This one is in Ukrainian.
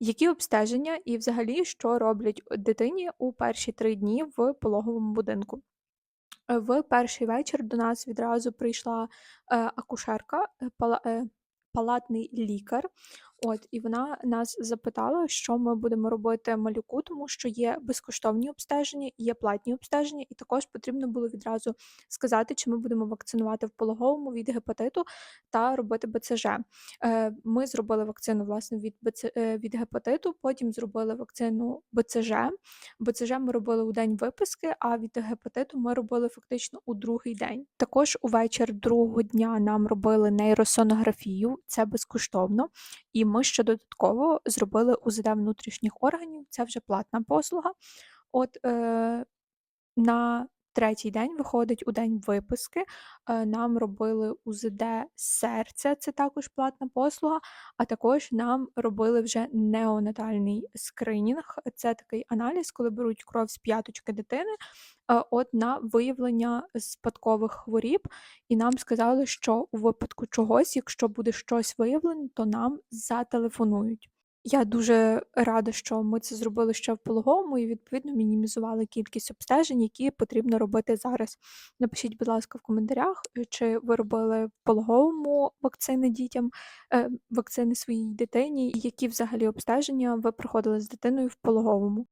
Які обстеження і взагалі що роблять дитині у перші три дні в пологовому будинку? Е, в перший вечір до нас відразу прийшла, е, акушерка, е, пала палатний лікар. От, і вона нас запитала, що ми будемо робити малюку, тому що є безкоштовні обстеження, є платні обстеження, і також потрібно було відразу сказати, чи ми будемо вакцинувати в пологовому від гепатиту та робити БЦЖ. Е, ми зробили вакцину, власне, від БЦ е, від гепатиту, потім зробили вакцину БЦЖ. БЦЖ ми робили у день виписки, а від гепатиту ми робили фактично у другий день. Також у вечір другого дня нам робили нейросонографію, це безкоштовно. І ми ще додатково зробили УЗД внутрішніх органів, це вже платна послуга. От, е, на третій день, виходить, у день виписки, е, нам робили УЗД серця, це також платна послуга, а також нам робили вже неонатальний скринінг. Це такий аналіз, коли беруть кров з п'яточки дитини, е, от на виявлення спадкових хворіб, і нам сказали, що у випадку чогось, якщо буде щось виявлено, то нам зателефонують. Я дуже рада, що ми це зробили ще в пологовому і відповідно мінімізували кількість обстежень, які потрібно робити зараз. Напишіть, будь ласка, в коментарях, е, чи ви робили в пологовому вакцини дітям, е, вакцини своїй дитині, і які взагалі обстеження ви проходили з дитиною в пологовому.